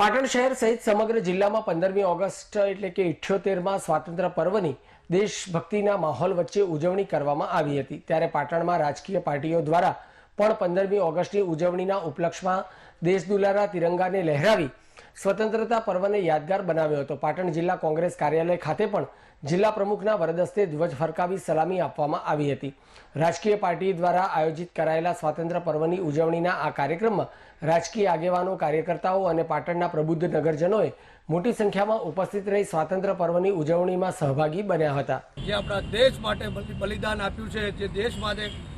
પાટણ શહેર સહિત સમગ્ર જિલ્લામાં પંદરમી ઓગસ્ટ એટલે કે ઇઠ્યોતેરમાં સ્વાતંત્ર્ય પર્વની દેશભક્તિના માહોલ વચ્ચે ઉજવણી કરવામાં આવી હતી. ત્યારે પાટણમાં રાજકીય પાર્ટીઓ દ્વારા પણ પંદરમી ઓગસ્ટની ઉજવણીના ઉપલક્ષમાં દેશ તિરંગાને લહેરાવી સ્વતંત્રતા પર્વને યાદગાર બનાવ્યો હતો. પાટણ જિલ્લા કોંગ્રેસ કાર્યાલય ખાતે પણ જિલ્લા પ્રમુખના વરદસ્તે ધ્વજ ફરકાવી સલામી આપવામાં આવી હતી. રાજકીય પાર્ટી દ્વારા આયોજિત કરાયેલા સ્વાતંત્ર્ય પર્વની ઉજવણીના આ કાર્યક્રમમાં રાજકીય આગેવાનો, કાર્યકર્તાઓ અને પાટણના પ્રબુદ્ધ નગરજનોએ મોટી સંખ્યામાં ઉપસ્થિત રહી સ્વાતંત્ર્ય પર્વની ઉજવણીમાં સહભાગી બન્યા હતા. જે આપણા દેશ માટે બલિદાન આપ્યું છે, જે દેશ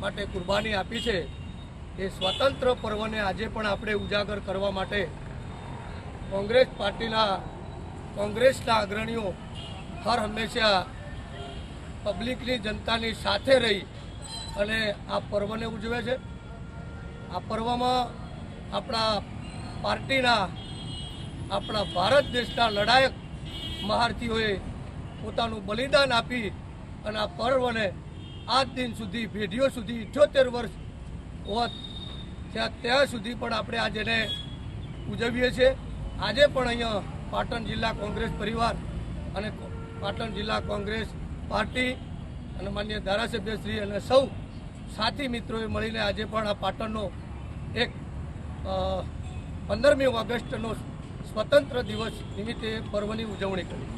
માટે કુરબાની આપી છે, એ સ્વતંત્ર પર્વને આજે પણ આપણે ઉજાગર કરવા માટે કોંગ્રેસ પાર્ટીના કોંગ્રેસના અગ્રણીઓ હર હંમેશા પબ્લિકની જનતાની સાથે રહી અને આ પર્વને ઉજવે છે. આ પર્વમાં આપણા પાર્ટીના, આપણા ભારત દેશના લડાયક મહારથીઓએ પોતાનું બલિદાન આપી અને આ પર્વને આજ દિન સુધી, પેઢીઓ સુધી ઇઠ્યોતેર વર્ષ હોત ત્યાં ત્યાં સુધી પણ આપણે આજે ઉજવીએ છીએ. આજે પણ અહીંયા પાટણ જિલ્લા કોંગ્રેસ પરિવાર અને પાટણ જિલ્લા કોંગ્રેસ પાર્ટી અને માન્ય ધારાસભ્યશ્રી અને સૌ સાથી મિત્રોએ મળીને આજે પણ આ પાટણનો એક પંદરમી ઓગસ્ટનો સ્વતંત્ર દિવસ નિમિત્તે પર્વની ઉજવણી કરી.